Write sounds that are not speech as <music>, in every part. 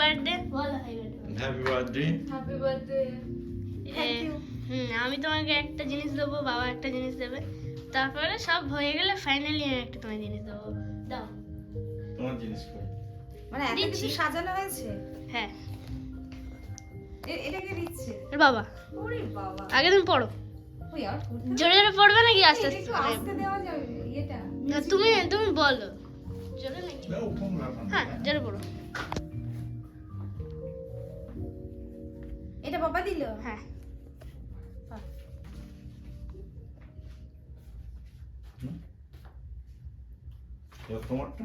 Happy birthday বলো happy birthday happy birthday হুম আমি তোমাকে একটা জিনিস দেবো বাবা একটা জিনিস দেবে। তারপরে সব হয়ে গেলে ফাইনালি আমি একটা তোমায় জিনিস দেবো। দাও। তোমার জিনিস মানে এত কিছু দিচ্ছি। সাজানো হয়েছে? হ্যাঁ। এ- এটাকে দিচ্ছে? বাবা। ওরে বাবা। আগে তুমি পড়ো। জোরে জোরে পড়বে নাকি আস্তে আস্তে? আস্তে দেওয়া যাবে ইয়েটা। না, তুমি তুমি বলো। জোরে নাকি। হ্যাঁ জোরে পড়ো। এটা বাবা দিল? হ্যাঁ। তোমারটা?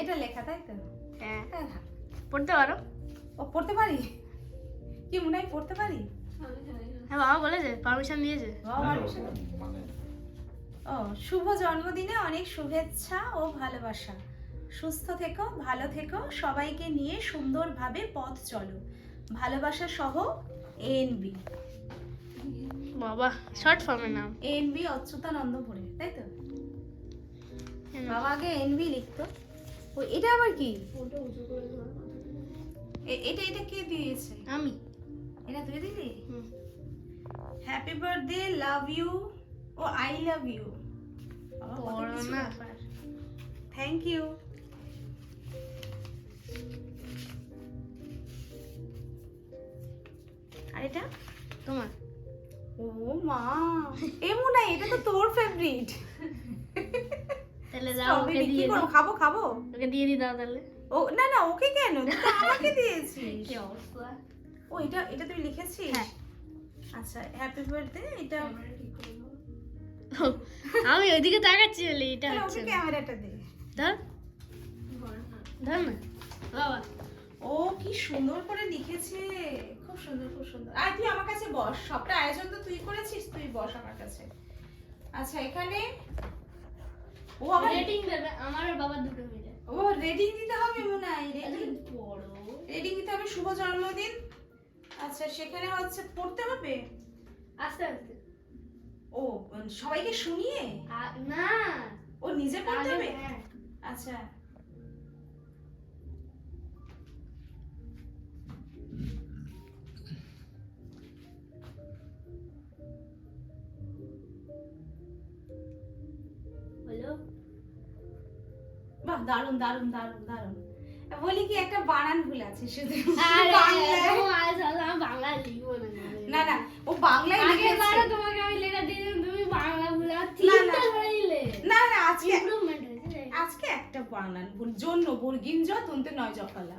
এটা লেখা তাই তো? হ্যাঁ। হ্যাঁ। পড়তে পারো। ও পড়তে পারি? কি মনে হয় পড়তে পারি? হ্যাঁ বাবা বলেছে পারমিশন দিয়েছে। মানুষের মানে ও শুভ জন্মদিনে অনেক শুভেচ্ছা ও ভালোবাসা। সুস্থ থেকো ভালো থেকো সবাইকে নিয়ে সুন্দরভাবে পথ চলো। ভালোবাসা সহ এএনবি বাবা শর্ট ফর্মের নাম। এএনবি অচ্যুতানন্দপুরে তাই তো? কেন? বাবা আগে এনবি লিখতো। ও এটা আবার কি? এ- এটা এটা কে দিয়েছে? আমি। এটা তুই দিলি? হুম। হ্যাপি বার্থডে লাভ ইউ ও আই লাভ ইউ পড়ো না। থ্যাংক ইউ আর এটা? তোমার? ও মা এমন না এটা তো তোর ফেভারিট তাহলে দাও ওকে দিয়ে দিই। খাব খাব? ওকে দিয়ে দিই দাও তাহলে। ও না না ওকে কেন? আমাকে দিয়েছিস। কি অবস্থা? ও এটা এটা তুই লিখেছিস? হ্যাঁ। আচ্ছা হ্যাপি বার্থডে এটা আমি ওইদিকে তাকাচ্ছি বলে এটা হচ্ছে ক্যামেরাটা দে। ধর। ধর না। বাবা। ও কি সুন্দর করে লিখেছে। খুব সুন্দর খুব সুন্দর। আর তুই আমার কাছে বস সবটা আয়োজন তো তুই করেছিস তুই বস আমার কাছে। আচ্ছা এখানে ও আবার রেটিং দেবে আমার বাবার দুটো মিলে ও রেটিং দিতে হবে মনে হয় রেটিং বড়। রেটিং দিতে হবে শুভ জন্মদিন। আচ্ছা সেখানে হচ্ছে পড়তে হবে? আস্তে আস্তে। ও সবাইকে শুনিয়ে? না। ও নিজে পড়তে হবে? হ্যাঁ। আচ্ছা। বাহ দারুণ দারুণ দারুণ দারুণ বলি কি একটা বানান ভুল আছে শুধু না না ও বাংলায় লিখেছে। তোমাকে আমি দিয়েছিলাম তুমি বাংলা ভুলে না, তিনটা না। না না আজকে আজকে একটা বানান ভুল জন্য বর্গিন জ তুনতে নয় জফালা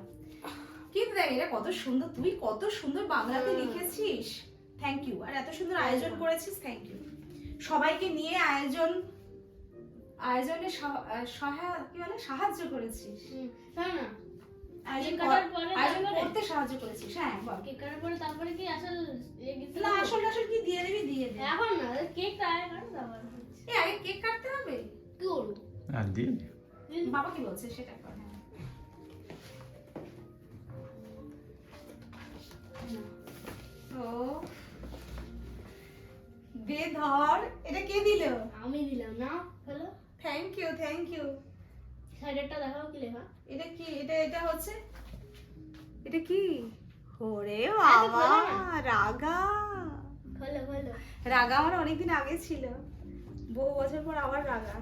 কিন্তু দেখ এটা কত সুন্দর তুই কত সুন্দর বাংলাতে লিখেছিস। থ্যাংক ইউ আর এত সুন্দর আয়োজন করেছিস থ্যাংক ইউ সবাইকে নিয়ে আয়োজন আয়োজনে সহায় কি বলে সাহায্য করেছিস। না না। আয়োজন? করতে সাহায্য হ্যাঁ বল। কেক কাটার পরে তারপরে কি আসল না আসল আসল কি দিয়ে দিবি? দিয়ে দে। এখন না কেকটা আগে কাটো তারপর এ আগে কেক কাটতে হবে? কি করব আর দিয়ে বাবা কি বলছে সেটা কর হ্যাঁ। ও দে ধর এটা কে দিল? আমি দিলাম না হলো? থ্যাংক ইউ থ্যাংক ইউ সাইডেরটা দেখাও কি লেখা? এটা কি? এটা এটা হচ্ছে? এটা কি? ওরে তো বাবা। রাগা। হলো হলো রাগা আমার অনেকদিন আগে ছিল। বহু বছর পর আবার রাগা।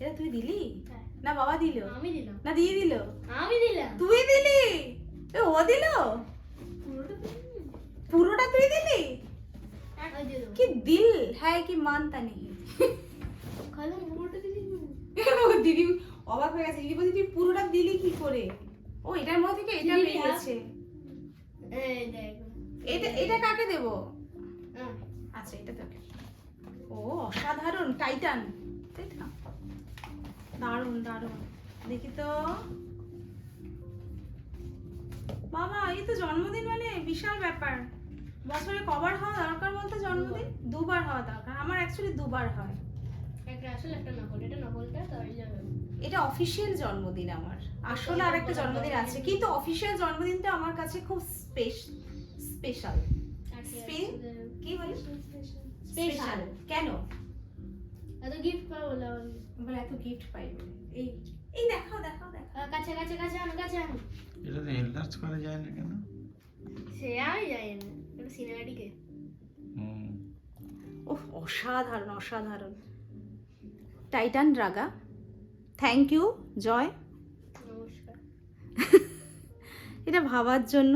এটা তুই দিলি? হ্যাঁ, না বাবা দিল? আমি দিলাম। না দিয়ে দিল? আমি দিলাম। তুই দিলি? এ ও দিল? পুরোটা তুই দিলি। কি দিল? হ্যাঁ কি মানতা নেই। খালি পুরোটা। ও <laughs> দিদি অবাক হয়ে গেছে। দিদি বলছি তুই পুরোটা দিলি কি করে? ও এটার মধ্যে থেকে এটা দিলি, বেরিয়েছে এটা এটা কাকে দেব? হ্যাঁ, আচ্ছা এটা তোকে। ও অসাধারণ টাইটান। তাই তো? দারুণ দারুণ। দেখি তো। বাবা এই তো জন্মদিন মানে বিশাল ব্যাপার। বছরে কবার হওয়া দরকার বলতে জন্মদিন? দুবার হওয়া দরকার। আমার অ্যাকচুয়ালি দুবার হয়। একটা আসল একটা নকল এটা নকলটা তাই যাবে এটা অফিসিয়াল জন্মদিন আমার। আসলে আর একটা জন্মদিন আছে। কিন্তু অফিসিয়াল জন্মদিনটা আমার কাছে খুব স্পেশাল কি? বলিস স্পেশাল কেন? এত গিফট পাবো বলে আমার এত গিফট পাইবে এই এই দেখাও দেখাও দেখাও। কাছে কাছে কাছে আনো কাছে আনো। এনলার্জ করা যায় না কেন? সে আমি জানি না। এটা সিনেমাটিকে হুম। ওহ অসাধারণ অসাধারণ। Titan Raga. Thank you Joy. নমস্কার। <laughs> এটা ভাবার জন্য।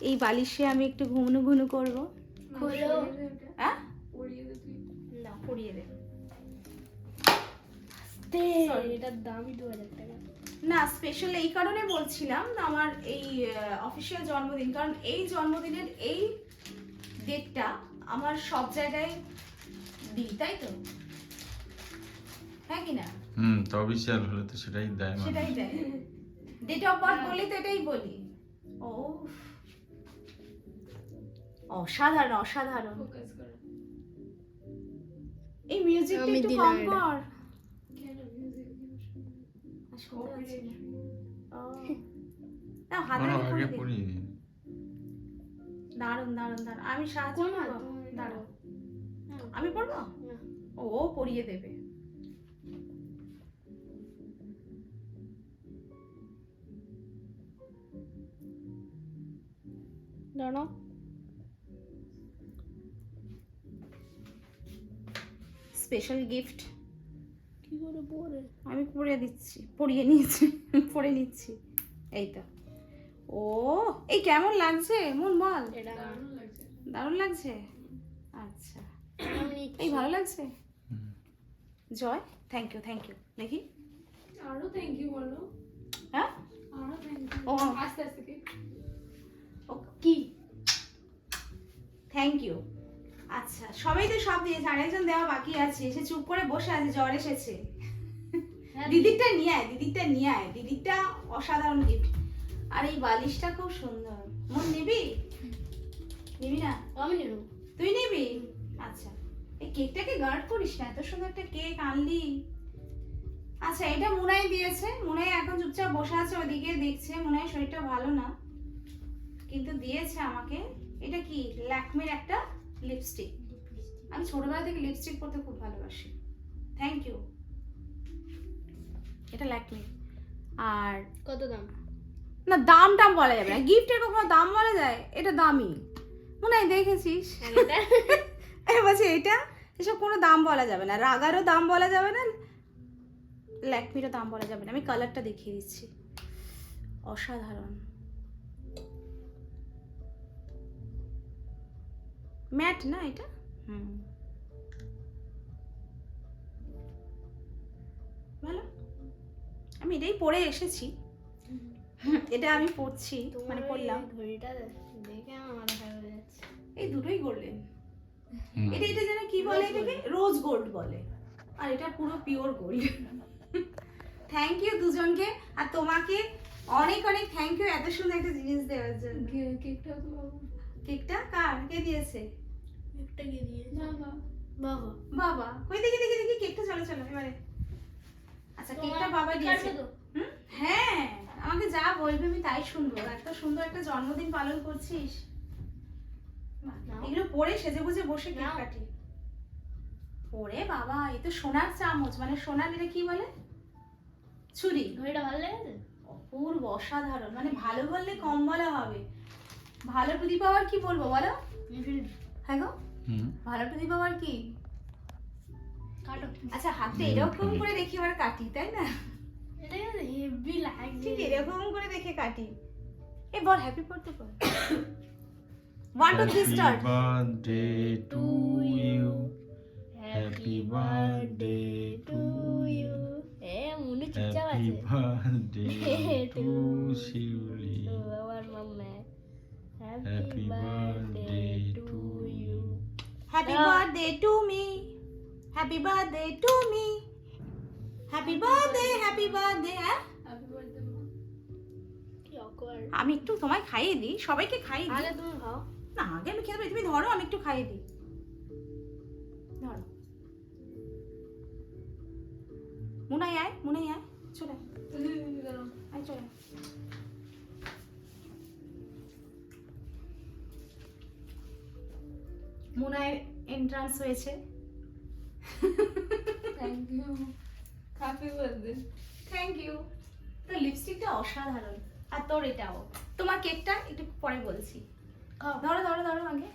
এই বালিশে আমি একটু ঘুমনু ঘুনু করব। হ্যাঁ না দেবে এটার দামই দু হাজার টাকা। না স্পেশাল এই কারণে বলছিলাম আমার এই অফিসিয়াল জন্মদিন। কারণ এই জন্মদিনের এই ডেটটা আমার সব জায়গায় দিই তাই তো? হ্যাঁ কি না? হুম তো অফিসিয়াল হলে তো সেটাই দেয় মানুষ। সেটাই দেয়। ডেট অফ বার্থ বলি তো এটাই বলি। ও অসাধারণ অসাধারণ। এই মিউজিকটা আমি একটু কম কর। আর শুনতে পাচ্ছি না। ও। না হাতে কোনো করে আগে দিই। পড়িয়ে দিন দারুণ দারুণ দারুণ আমি সাহায্য করব। আমি পড়ব? ও ও পড়িয়ে দেবে। দাঁড়াও স্পেশাল গিফট কি করে পরে? আমি পড়ে দিচ্ছি পড়িয়ে নিয়েছি <laughs> পড়ে নিচ্ছি। এই তো। ও এই কেমন লাগছে? মন বল। এটা দারুণ লাগছে। আচ্ছা। এই ভালো লাগছে। Joy thank you thank you দেখি। আরও থ্যাংক ইউ বলো। হ্যাঁ? আরও থ্যাংক ও। আস্তে আস্তে থ্যাংক ইউ আচ্ছা সবাই তো সব দিয়েছে আরেকজন দেওয়া বাকি আছে। সে চুপ করে বসে আছে জ্বর এসেছে। হ্যাঁ, দিদিরটা নিয়ে আয় দিদিরটা নিয়ে আয়। দিদিরটা অসাধারণ গিফট আর এই বালিশটা খুব সুন্দর। মন নিবি? নিবি না? আমি নেব। তুই নিবি? আচ্ছা। এই কেকটাকে গার্ড করিস না এত সুন্দর একটা কেক আনলি। আচ্ছা এটা মুনাই দিয়েছে। মুনাই এখন চুপচাপ বসে আছে ওদিকে দেখছে। মুনাই শরীরটা ভালো না। কিন্তু দিয়েছে আমাকে। এটা কি? ল্যাকমির একটা লিপস্টিক আমি ছোটবেলা থেকে লিপস্টিক পরতে খুব ভালোবাসি। থ্যাংক ইউ এটা ল্যাকমি। আর কত দাম? না দাম টাম বলা যাবে না। গিফটের কখনো দাম বলা যায়? এটা দামি। মনে হয় দেখেছিস? আর <laughs> বলছি এটা? এসব কোনো দাম বলা যাবে না। রাগারও দাম বলা যাবে না ল্যাকমিরও দাম বলা যাবে না। আমি কালারটা দেখিয়ে দিচ্ছি। অসাধারণ। ম্যাট না এটা? হুম। ভালো আমি এটাই পরে এসেছি। এটা আমি পড়ছি মানে পড়লাম ঘড়িটা দেখে আমার মাথা খারাপ হয়ে যাচ্ছে। এই দুটোই গোল্ডেন। এটা এটা যেন কি বলে এটাকে? রোজ গোল্ড বলে। আর এটা পুরো পিওর গোল্ড থ্যাংক ইউ দুজনকে। আর তোমাকে অনেক অনেক থ্যাংক ইউ এত সুন্দর একটা জিনিস দেওয়ার জন্য। কেকটা কেকটা? কার? কে দিয়েছে? দিয়ে বাবা। বাবা। কই দেখি দেখি দেখি কেকটা চলো চলো এবারে। আচ্ছা কেকটা বাবা দিয়েছে? হ্যাঁ আমাকে যা বলবে আমি তাই শুনব। এত সুন্দর একটা জন্মদিন পালন করছিস। এগুলো পরে সেজে গুজে বসে কেক কাটি। ওরে বাবা এই তো সোনার চামচ। মানে সোনার এটা কি বলে? ছুরি। ঘড়িটা ভালো লেগেছে? অপূর্ব অসাধারণ। মানে ভালো বললে কম বলা হবে। ভালো টুদি পাওয়ার কি বলব বলো? হুম। ভালো টুদি পাওয়ার কি কাটো। আচ্ছা হাতে এরকম করে দেখি এবার কাটি তাই না? এটা হেভি লাগছে ঠিক এরকম করে দেখে কাটি। এ বল happy birthday ball. One two three start birthday to you. Happy birthday to you এ মুনু চুপচাপ আছে। birthday <laughs> to Shivli. তো birthday to me happy birthday to me happy birthday happy birthday হ্যাঁ আমি একটু তোমায় খাইয়ে দিই সবাইকে খাইয়ে দিই। আগে তুমি খাও। না আগে আমি খেতে তুমি ধরো আমি একটু খাইয়ে দিই। ধরো। মুনাই আয় মুনাই আয় চলে আয়, চলে আয়। এন্ট্রান্স হয়েছে। Thank you happy birthday thank you তোর লিপস্টিকটা অসাধারণ। আর তোর এটাও। তোমার কেকটা একটু পরে বলছি। ধরো ধরো ধরো আগে।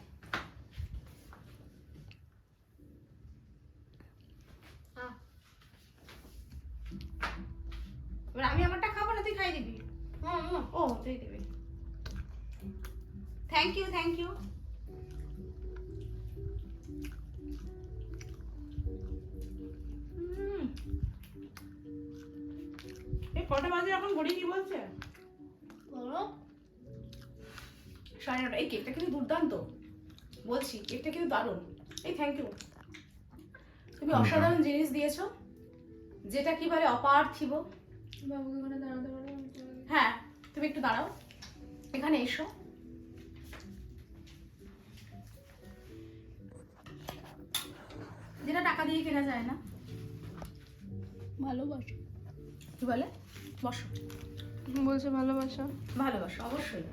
সাড়ে নটা এই কেকটা কিন্তু দুর্দান্ত। বলছি কেকটা কিন্তু দারুণ। এই থ্যাংক ইউ তুমি অসাধারণ জিনিস দিয়েছ যেটা কি বলে অপার্থিব যাই। হ্যাঁ তুমি একটু দাঁড়াও। এখানে এসো। যেটা টাকা দিয়ে কেনা যায় না। ভালোবাসো। কি বলে? বসো। বলছে ভালোবাসা। ভালোবাসো অবশ্যই।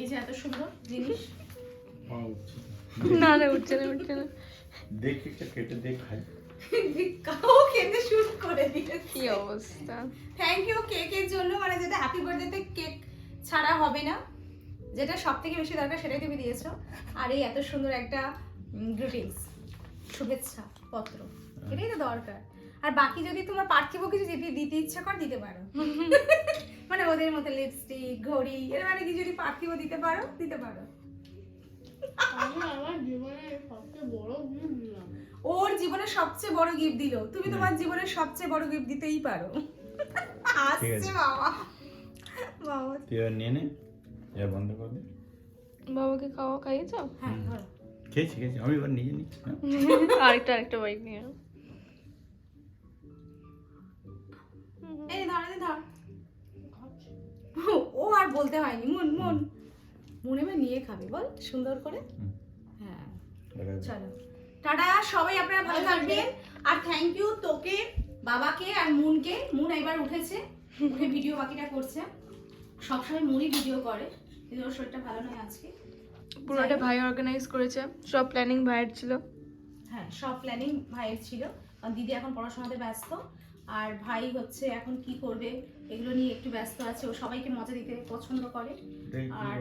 এই যে এত সুন্দর জিনিস। না না উঠছে না উঠছে না। দেখে একটা কেটে দেখ খাই কাউ খেতে শুরু করে দিয়েছে। কি অবস্থা? থ্যাংক ইউ কেকের জন্য। মানে যেটা হ্যাপি বার্থডেতে কেক ছাড়া হবে না। যেটা সব থেকে বেশি দরকার সেটাই তুমি দিয়েছ। আর এই এত সুন্দর একটা গ্রিটিংস শুভেচ্ছা পত্র। এটাই তো দরকার। আর বাকি যদি তোমার পার্থিব কিছু দিতে দিতে ইচ্ছা কর দিতে পারো। <laughs> মানে ওদের মতো লিপস্টিক ঘড়ি এর মানে কি যদি পার্থিব দিতে পারো দিতে পারো। ওর জীবনের সবচেয়ে বড় গিফট দিল। তুমি তোমার জীবনের সবচেয়ে বড় গিফট দিতেই পারো। আসছে বাবা। বাবা। তুই নিয়ে নে এবার বন্ধ করে দে। বাবাকে খাওয়া খাইয়েছো? হ্যাঁ ধরো। খেয়েছি খেয়েছি। আমি এবার নিয়ে নিই হ্যাঁ? আরেকটা আরেকটা বাইক নিয়ে। এই ধর ধর। <laughs> ও আর বলতে হয়নি। মন মন। মনে মনে নিয়ে খাবে বল সুন্দর করে। হ্যাঁ। চলো। টাটা সবাই আপনারা ভালো থাকবেন। আর থ্যাংক ইউ তোকে বাবাকে আর মুনকে। মুন এবার উঠেছে। উঠে ভিডিও বাকিটা করছে। সবসময় মুনই ভিডিও করে। কিন্তু ওর শরীরটা ভালো নয় আজকে। পুরোটা ভাই অর্গানাইজ করেছে। সব প্ল্যানিং ভাইয়ের ছিল। হ্যাঁ সব প্ল্যানিং ভাইয়ের ছিল। কারণ দিদি এখন পড়াশোনাতে ব্যস্ত। আর ভাই হচ্ছে এখন কি করবে এগুলো নিয়ে একটু ব্যস্ত আছে ও সবাইকে মজা দিতে পছন্দ করে। আর-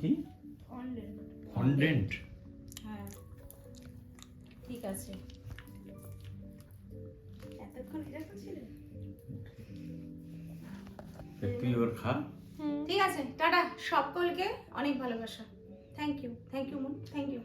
কি ফন্ডেন্ট হ্যাঁ। ঠিক আছে। এতক্ষণ এরকম ছিল। তুই এবার খা। ঠিক আছে টাটা। সকলকে অনেক ভালোবাসা। Thank you thank you Moon thank you